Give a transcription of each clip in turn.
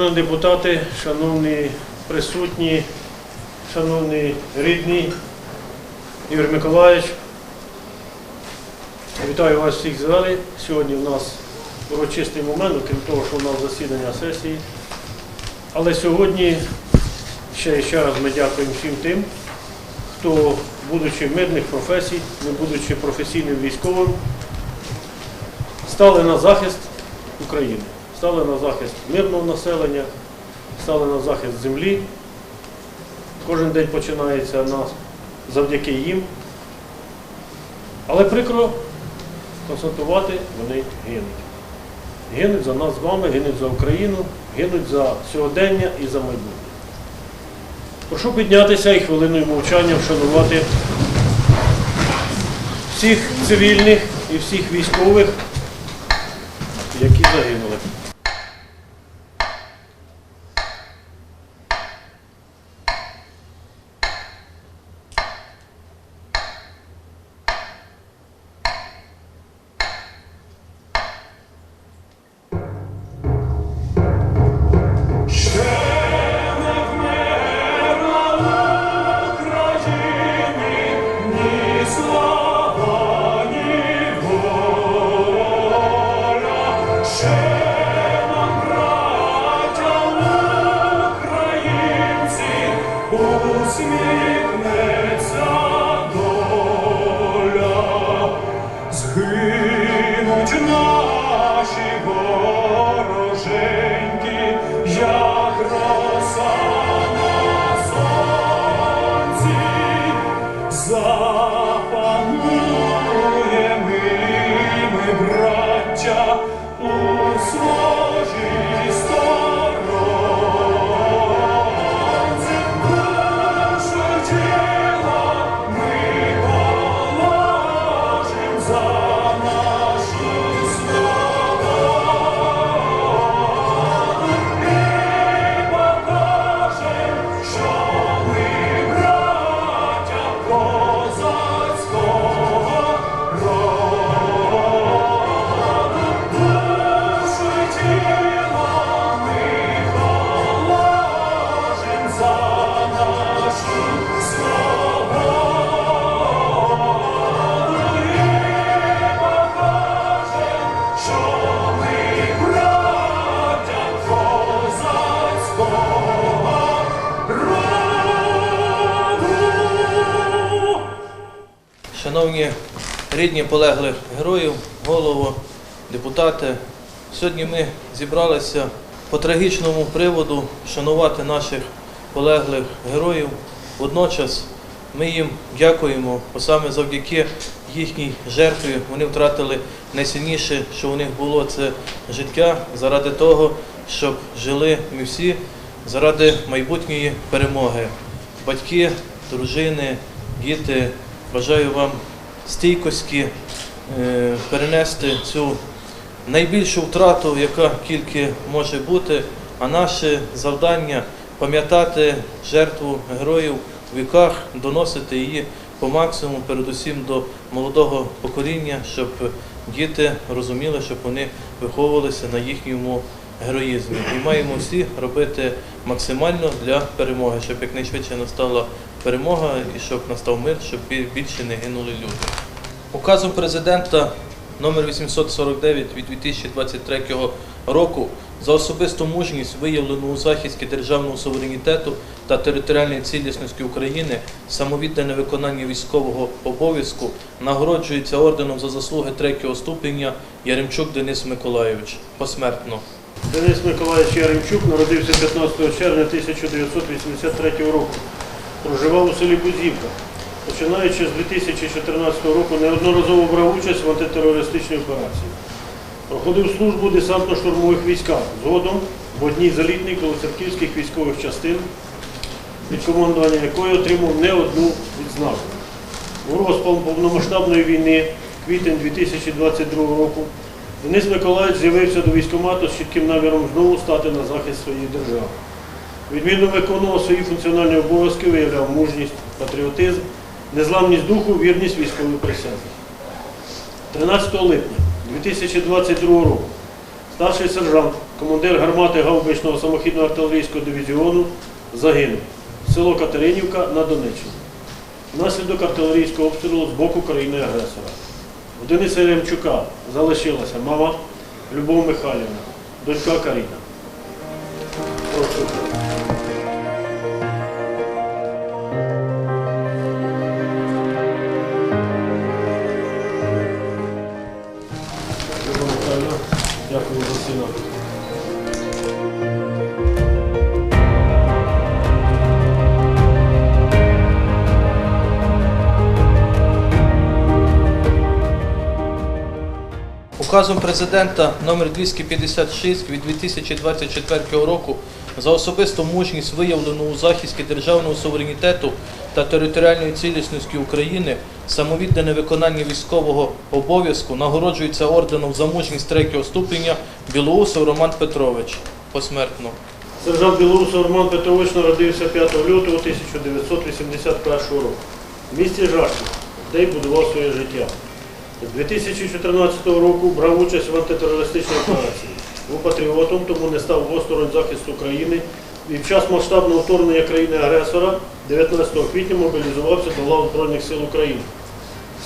Шановні депутати, шановні присутні, шановні рідні, Ігор Миколаївич, вітаю вас всіх в залі. Сьогодні у нас урочистий момент, окрім того, що у нас засідання сесії. Але сьогодні ще ще раз ми дякуємо всім тим, хто, будучи мирних професій, не будучи професійним військовим, стали на захист України, стали на захист мирного населення, стали на захист землі. Кожен день починається на, завдяки їм. Але прикро констатувати, вони гинуть. Гинуть за нас з вами, гинуть за Україну, гинуть за сьогодення і за майбутнє. Прошу піднятися і хвилиною мовчання вшанувати всіх цивільних і всіх військових, які загинули. Усміхнеться доля, згинуть наші вороженьки, як роса запанує ми, браття, рідні полеглих героїв, голово, депутати, сьогодні ми зібралися по трагічному приводу шанувати наших полеглих героїв. Водночас ми їм дякуємо, бо саме завдяки їхній жертві вони втратили найсильніше, що у них було, це життя заради того, щоб жили ми всі заради майбутньої перемоги. Батьки, дружини, діти, бажаю вам стійкості е, перенести цю найбільшу втрату, яка тільки може бути, а наше завдання пам'ятати жертву героїв в віках, доносити її по максимуму, передусім до молодого покоління, щоб діти розуміли, щоб вони виховувалися на їхньому героїзмі. І маємо всі робити максимально для перемоги, щоб якнайшвидше настала перемога і щоб настав мир, щоб більше не гинули люди. Указом президента номер 849 від 2023 року за особисту мужність, виявлену у захисті державного суверенітету та територіальної цілісності України, самовіддане виконання військового обов'язку нагороджується орденом за заслуги третього ступеня Яремчук Денис Миколайович посмертно. Денис Миколаївич Яремчук народився 15 червня 1983 року. Проживав у селі Бузівка. Починаючи з 2014 року неодноразово брав участь в антитерористичній операції. Проходив службу десантно-штурмових військах, згодом в одній з елітних військових частин, від командування якої отримав не одну відзнаку. У розпал повномасштабної війни, квітень 2022 року, Денис Миколаївич з'явився до військкомату з чітким наміром знову стати на захист своєї держави. Відмінно виконував свої функціональні обов'язки, виявляв мужність, патріотизм, незламність духу, вірність військовій присязі. 13 липня 2022 року Старший сержант, командир гармати гаубичного самохідного артилерійського дивізіону загинув. Село Катеринівка на Донеччині. Внаслідок артилерійського обстрілу з боку країни-агресора. У Дениса Ремчука залишилася мама Любов Михайлівна, донька Каріна. Указом президента номер 256 від 2024 року за особисту мужність виявлену у захисті державного суверенітету та територіальної цілісності України, самовіддане виконання військового обов'язку нагороджується орденом за мужність третього ступеня Білоусов Роман Петрович посмертно. Сержант Білоусов Роман Петрович народився 5 лютого 1981 року в місті Жашків, де й будував своє життя. З 2014 року брав участь в антитерористичній операції. Був патріотом, тому не став осторонь захисту країни і в час масштабного вторгнення країни-агресора 19 квітня мобілізувався до лав Збройних сил України.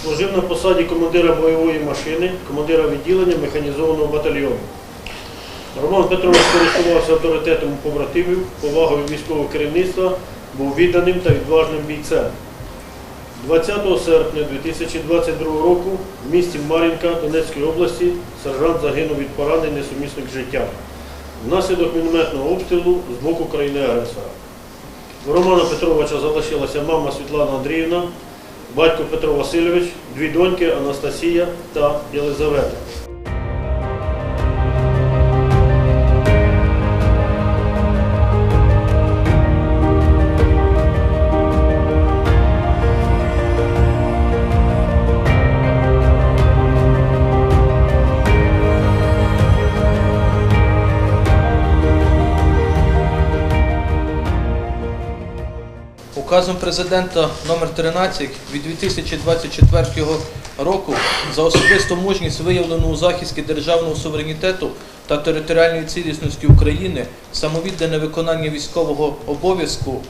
Служив на посаді командира бойової машини, командира відділення механізованого батальйону. Роман Петрович користувався авторитетом побратимів, повагою військового керівництва, був відданим та відважним бійцем. 20 серпня 2022 року в місті Мар'їнка Донецької області сержант загинув від поранень несумісних життя внаслідок мінометного обстрілу з боку країни-агресора. У Романа Петровича залишилася мама Світлана Андріївна, батько Петро Васильович, дві доньки Анастасія та Єлизавета. Указом президента номер 13 від 2024 року за особисту мужність виявлену у захисті державного суверенітету та територіальної цілісності України, самовіддане виконання військового обов'язку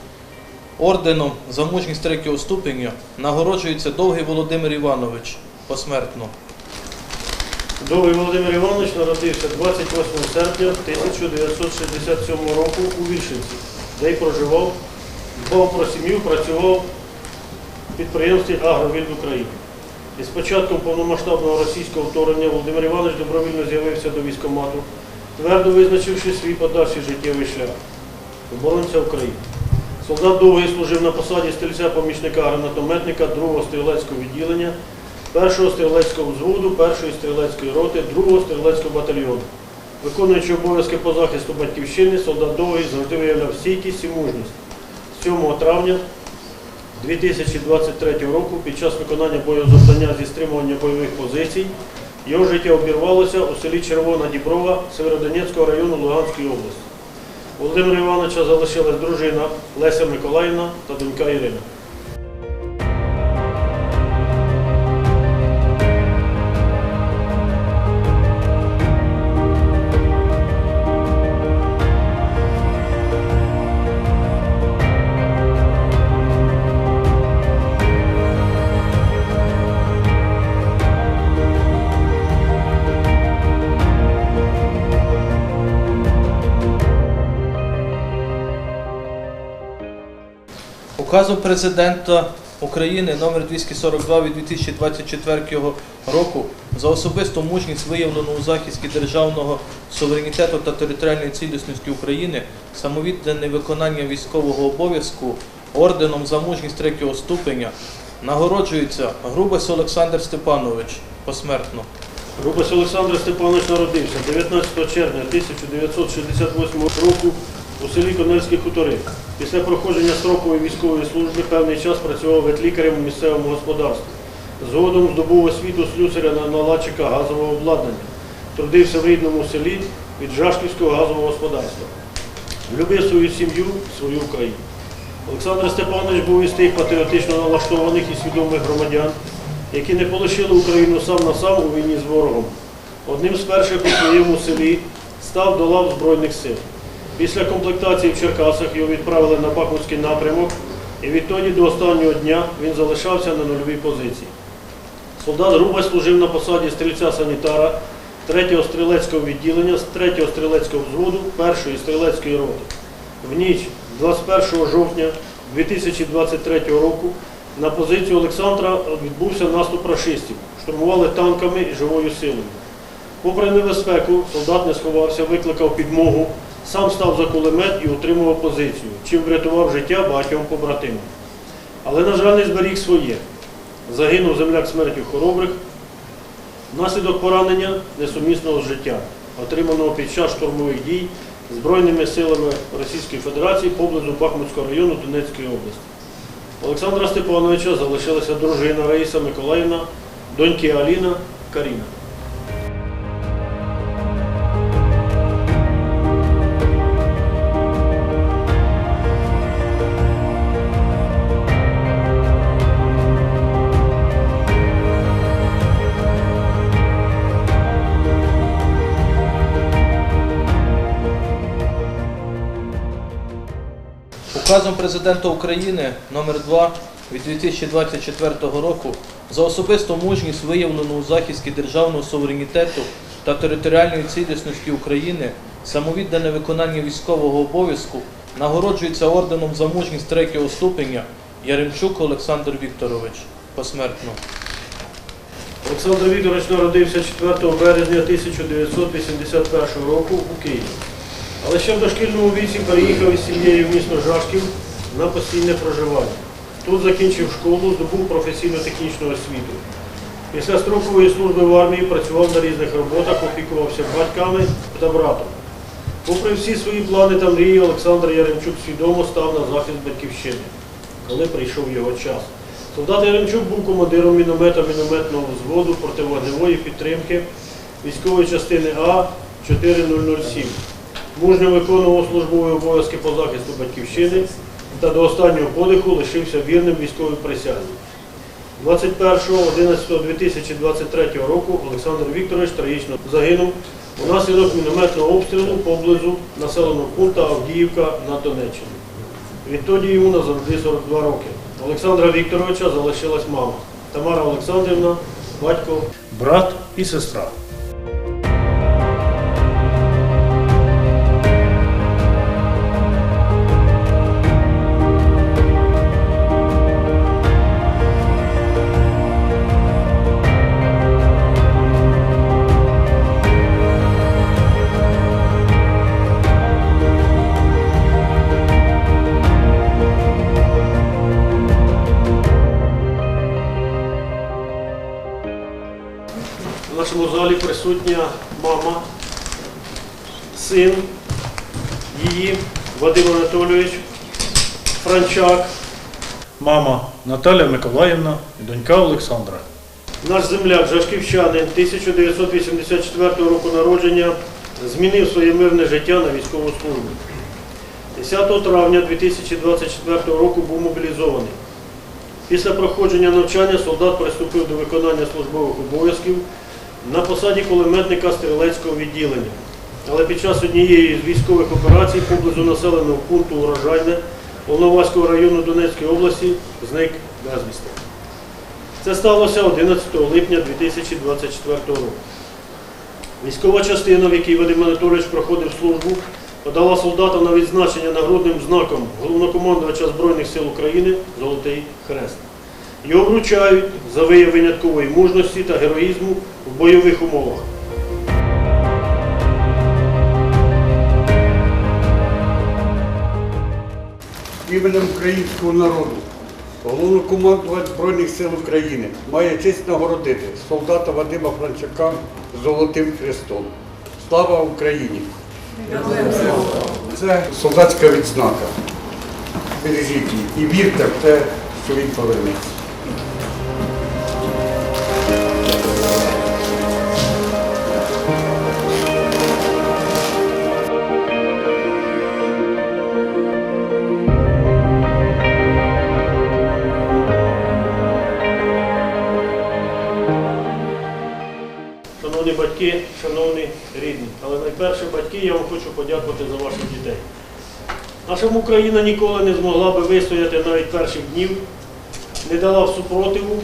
орденом за мужність третього ступеня нагороджується Довгий Володимир Іванович посмертно. Довгий Володимир Іванович народився 28 серпня 1967 року у Вільшинці, де й проживав, дбав про сім'ю, працював в підприємстві Агровільд України. І з початком повномасштабного російського вторгнення Володимир Іванович добровільно з'явився до військкомату, твердо визначивши свій подальший життєвий шлях оборонця України. Солдат довгий служив на посаді стрільця помічника гранатометника 2-го стрілецького відділення, 1-го стрілецького взводу, 1-ї стрілецької роти, 2-го стрілецького батальйону. Виконуючи обов'язки по захисту батьківщини, солдат довгий завжди виявляв стійкість і мужність. 7 травня 2023 року під час виконання боєзавдання зі стримування бойових позицій його життя обірвалося у селі Червона Діброва Северодонецького району Луганської області. Володимира Івановича залишилась дружина Леся Миколаївна та донька Ірина. Указом президента України номер 242 від 2024 року за особисту мужність виявлену у захисті державного суверенітету та територіальної цілісності України, самовіддане виконання військового обов'язку орденом за мужність третього ступеня нагороджується Грубес Олександр Степанович посмертно. Рубас Олександр Степанович народився 19 червня 1968 року у селі Конельські хутори. Після проходження строкової військової служби певний час працював ветлікарем у місцевому господарстві. Згодом здобув освіту слюсаря на наладчика газового обладнання. Трудився в рідному селі від Жашківського газового господарства. Любив свою сім'ю, свою Україну. Олександр Степанович був із тих патріотично налаштованих і свідомих громадян, які не полишили Україну сам на сам у війні з ворогом. Одним з перших у своєму селі став до лав Збройних сил. Після комплектації в Черкасах його відправили на Бахмутський напрямок, і відтоді до останнього дня він залишався на нульовій позиції. Солдат Груба служив на посаді стрільця-санітара 3-го стрілецького відділення з 3-го стрілецького взводу 1-ї стрілецької роти. В ніч 21 жовтня 2023 року на позицію Олександра відбувся наступ рашистів. Штурмували танками і живою силою. Попри небезпеку, солдат не сховався, викликав підмогу, сам став за кулемет і утримував позицію, чим врятував життя багатьом побратимам. Але, на жаль, не зберіг своє. Загинув земляк смертю хоробрих, внаслідок поранення несумісного з життям, отриманого під час штурмових дій Збройними силами Російської Федерації поблизу Бахмутського району Донецької області. Олександра Степановича залишилася дружина Раїса Миколаївна, доньки Аліна, Каріна. Указом президента України номер 2 від 2024 року за особисту мужність, виявлену у захисті державного суверенітету та територіальної цілісності України, самовіддане виконання військового обов'язку нагороджується орденом за мужність третього ступеня Яремчук Олександр Вікторович посмертно. Олександр Вікторович народився 4 березня 1981 року у Києві. Але ще в дошкільному віці переїхав із сім'єю в місто Жашків на постійне проживання. Тут закінчив школу, здобув професійно-технічну освіту. Після строкової служби в армії працював на різних роботах, опікувався батьками та братом. Попри всі свої плани та мрії, Олександр Яремчук свідомо став на захист батьківщини, коли прийшов його час. Солдат Яремчук був командиром міномета мінометного взводу противогневої підтримки військової частини А 4007. Мужньо виконував службові обов'язки по захисту батьківщини та до останнього подиху лишився вірним військовій присязі. 21.11.2023 року Олександр Вікторович трагічно загинув унаслідок мінометного обстрілу поблизу населеного пункту Авдіївка на Донеччині. Відтоді йому назавжди 42 роки. Олександра Вікторовича залишилась мама. Тамара Олександрівна, батько, брат і сестра. Присутня мама, син її, Вадим Анатолійович, Франчак, Мама Наталя Миколаївна і донька Олександра. Наш земляк, Жашківчанин 1984 року народження, змінив своє мирне життя на військову службу. 10 травня 2024 року був мобілізований. Після проходження навчання солдат приступив до виконання службових обов'язків на посаді кулеметника стрілецького відділення. Але під час однієї з військових операцій поблизу населеного пункту Урожайне Волноваського району Донецької області зник безвісти. Це сталося 11 липня 2024 року. Військова частина, в якій Вадим Анатолійович проходив службу, подала солдата на відзначення нагрудним знаком головнокомандувача Збройних сил України Золотий Хрест. Його вручають за вияв виняткової мужності та героїзму бойових умовах. іменем українського народу. Головнокомандувач Збройних сил України має честь нагородити солдата Вадима Франчака Золотим Хрестом. Слава Україні! Це солдатська відзнака. Бережіть її і вірте в те, що він повернеться. Шановні батьки, шановні рідні. Але найперше батьки, я вам хочу подякувати за ваших дітей. Наша Україна ніколи не змогла би вистояти навіть перших днів, не дала б супротиву,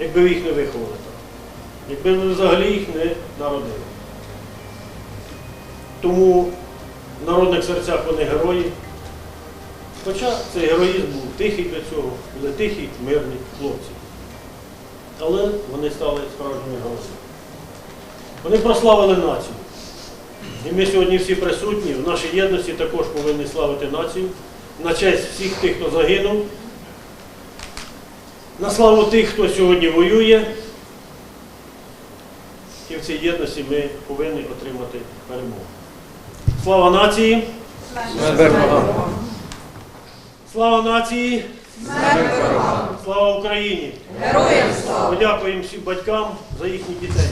якби ви їх не виховали так. Якби ви взагалі їх не народили. Тому в народних серцях вони герої. Хоча цей героїзм був тихий для цього, були тихі, мирні хлопці. Але вони стали справжніми героями. Вони прославили націю. І ми сьогодні всі присутні в нашій єдності також повинні славити націю на честь всіх тих, хто загинув, на славу тих, хто сьогодні воює. І в цій єдності ми повинні отримати перемогу. Слава нації! Слава нації! Слава Україні! Героям слава! Подякуємо всім батькам за їхніх дітей.